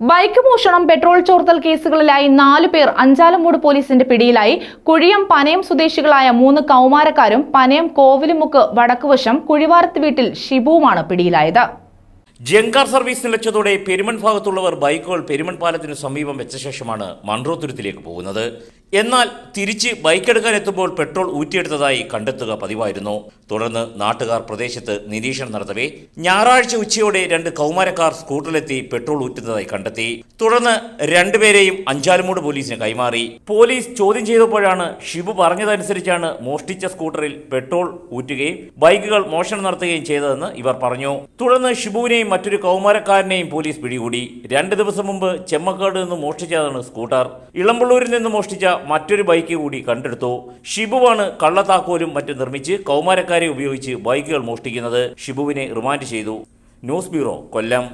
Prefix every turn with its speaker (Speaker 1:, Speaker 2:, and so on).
Speaker 1: Bike മോഷണം petrol ചോർത്തൽ കേസുകളിലായി നാലു പേർ അഞ്ചാലമൂട് പോലീസിന്റെ പിടിയിലായി. കുഴിയം പനയം സ്വദേശികളായ മൂന്ന് കൗമാരക്കാരും പനയം കോവിലുമുക്ക് വടക്കുവശം കുഴിവാരത്ത് വീട്ടിൽ ഷിബുവുമാണ് പിടിയിലായത്.
Speaker 2: ജങ്കാർ സർവീസ് നിലച്ചതോടെ പെരുമൺ ഭാഗത്തുള്ളവർ ബൈക്കുകൾ പെരുമൺ പാലത്തിന് സമീപം വെച്ച ശേഷമാണ് മൺറോ തുരുത്തിലേക്ക് പോകുന്നത്. എന്നാൽ തിരിച്ച് ബൈക്ക് എടുക്കാൻ എത്തുമ്പോൾ പെട്രോൾ ഊറ്റിയെടുത്തതായി കണ്ടെത്തുക പതിവായിരുന്നു. തുടർന്ന് നാട്ടുകാർ പ്രദേശത്ത് നിരീക്ഷണം നടത്തവേ ഞായറാഴ്ച ഉച്ചയോടെ രണ്ട് കൗമാരക്കാർ സ്കൂട്ടറിലെത്തി പെട്രോൾ ഊറ്റുന്നതായി കണ്ടെത്തി. തുടർന്ന് രണ്ടുപേരെയും അഞ്ചാലുമൂട് പോലീസിന് കൈമാറി. പോലീസ് ചോദ്യം ചെയ്തപ്പോഴാണ് ഷിബു പറഞ്ഞതനുസരിച്ചാണ് മോഷ്ടിച്ച സ്കൂട്ടറിൽ പെട്രോൾ ഊറ്റുകയും ബൈക്കുകൾ മോഷണം നടത്തുകയും ചെയ്തതെന്ന് ഇവർ പറഞ്ഞു. തുടർന്ന് ഷിബുവിനെയും മറ്റൊരു കൗമാരക്കാരനെയും പോലീസ് പിടികൂടി. രണ്ട് ദിവസം മുമ്പ് ചെമ്മക്കാട് നിന്ന് മോഷ്ടിച്ചതാണ് സ്കൂട്ടർ. ഇളമ്പള്ളൂരിൽ നിന്ന് മോഷ്ടിച്ച മറ്റൊരു ബൈക്ക് കൂടി കണ്ടെടുത്തു. ഷിബുവാണ് കള്ളത്താക്കോലും മറ്റും നിർമ്മിച്ച് കൗമാരക്കാരെ ഉപയോഗിച്ച് ബൈക്കുകൾ മോഷ്ടിക്കുന്നത്. ഷിബുവിനെ റിമാൻഡ് ചെയ്തു. News bureau Kollam.